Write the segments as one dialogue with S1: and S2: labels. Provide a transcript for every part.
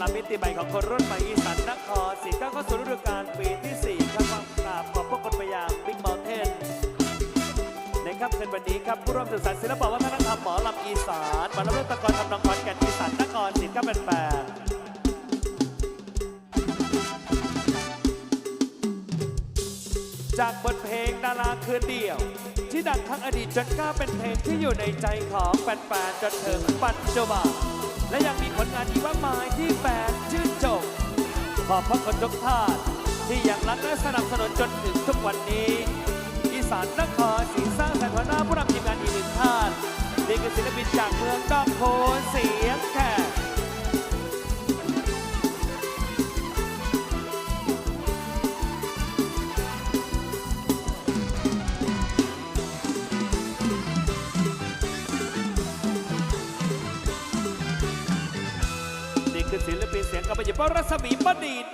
S1: ลำมิติใหม่ของคนรุ่นใหม่อีสานนครศรีก้าเข้าสู่ฤดูกาลปีที่ 4 ครับความกราบขอบพระคุณไปยังบิ๊ก u อ t เทนในค่ำคืนวันนี้ครับผู้ร่วมสื่อสารศิลปวัฒนธรรมหมอลำอีสานมาแล้วเรื่องตะกอนทำนองคอนแก่นอีสานนครศรีก้าเป็นแปดจากบทเพลงดาราคืนเดียว ที่ดังทั้งอดีตจนกล้าเป็นเพลงที่อยู่ในใจของแฟนๆจนถึงปัจจุบัน และยังมีผลงานอีกมากมายที่แฟนชื่นชมขอบพระคุณทุกท่านที่ยังรักและสนับสนุนจนถึงทุกวันนี้อีสานนครศรีสร้างสรรค์หัวหน้าผู้นำทีมงานอีกหนึ่งท่านนี่คือศิลปินจากเมืองดอกโพเสียงแขก ยงกำมะหยิบรัศมีปร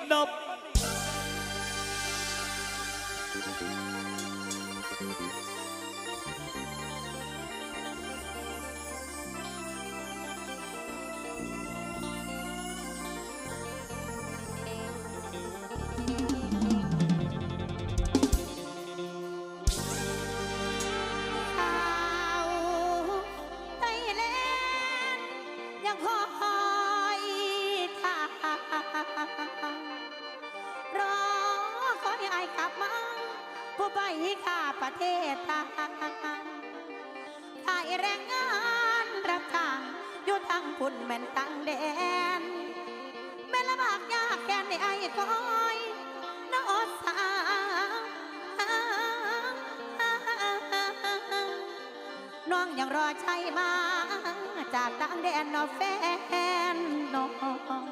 S2: ม่นตั้งแดน แม่ละบากยากแค้นในไอ้คอยน้อสาวน้องยังรอใช่มา จากต่างแดนนอแฟนน้อง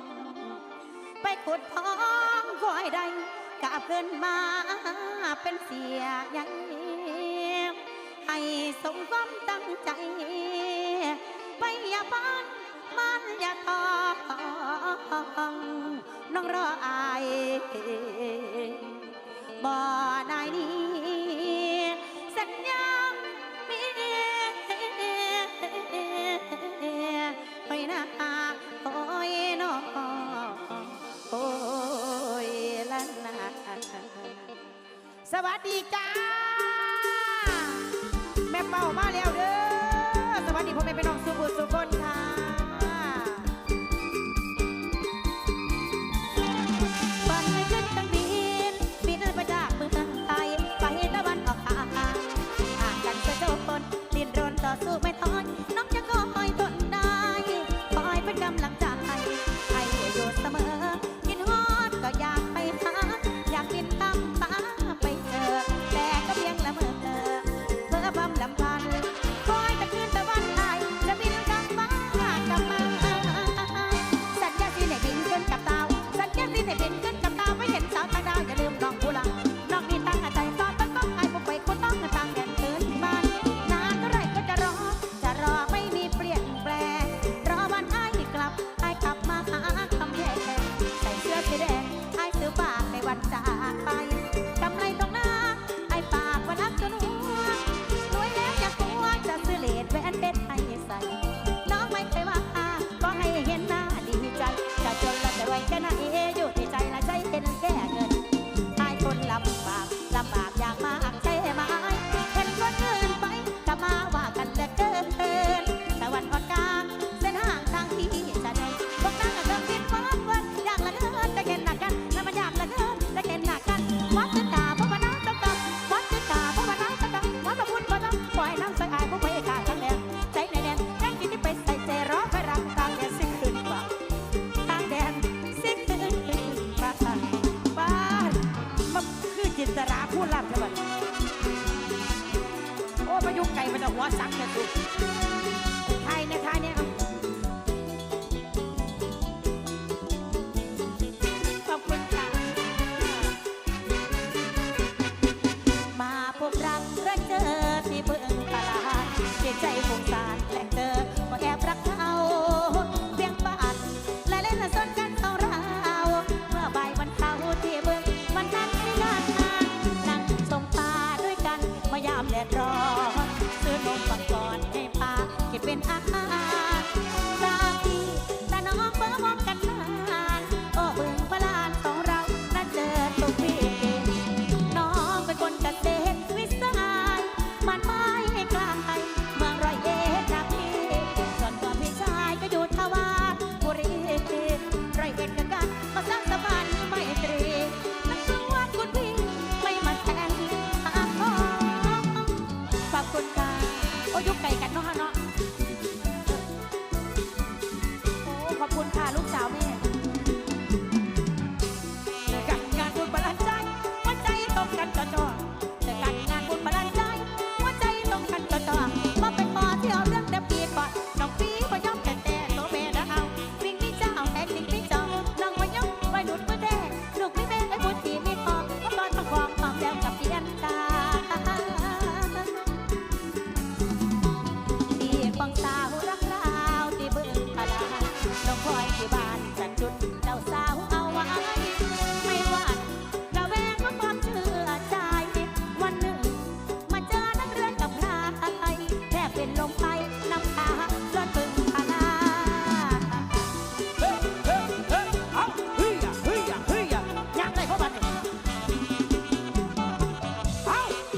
S2: ไปขุดท้องคอยใดกลับขึ้นมาเป็นเสียใหญ่ให้สมความตั้งใจ ไปอย่าบ้าน มันอย่าทองน้องรออายบ่ได้นี้สัญญามีไปนะโอ้ยน้องโอ้ยละนาสวัสดีจ้า มายุ่งไก่มันจะหัวสักเนี่ยสุไทยเนี่ยไทยเนี่ยขอบคุณค่ะมาพบรักรักเจอที่เบืองตลาดเสียใจคงสาร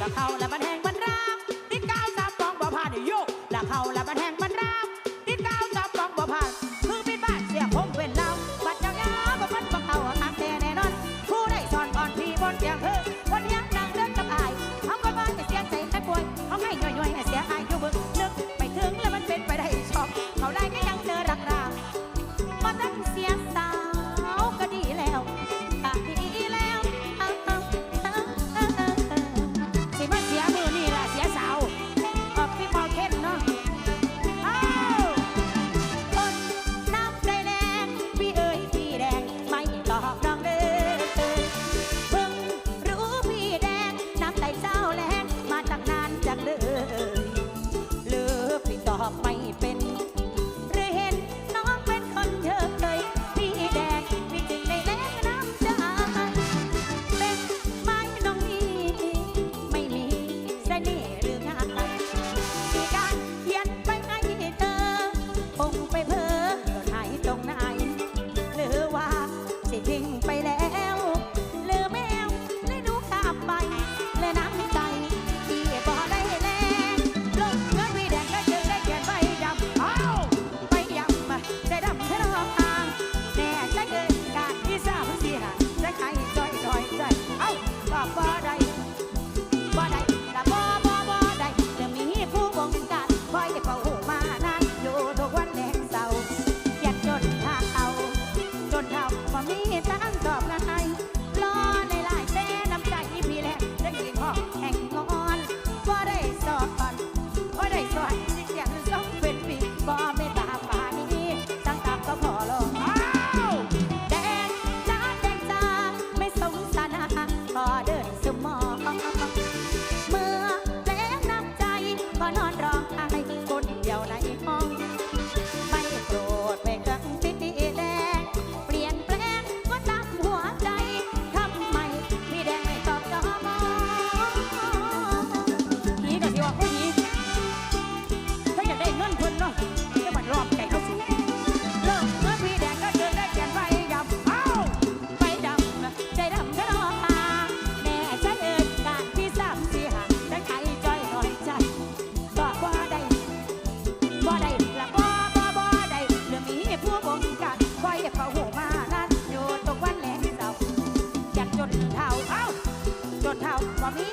S2: 来吧，来吧。 บ่ได้ละบ่บ่บ่ได้เรื่อมีผู้บงการคอยเฝ้าหูมานั้นอยู่ตกวันแหลงเต่าอยากจนเท่าเอาจนเท่าว่ามี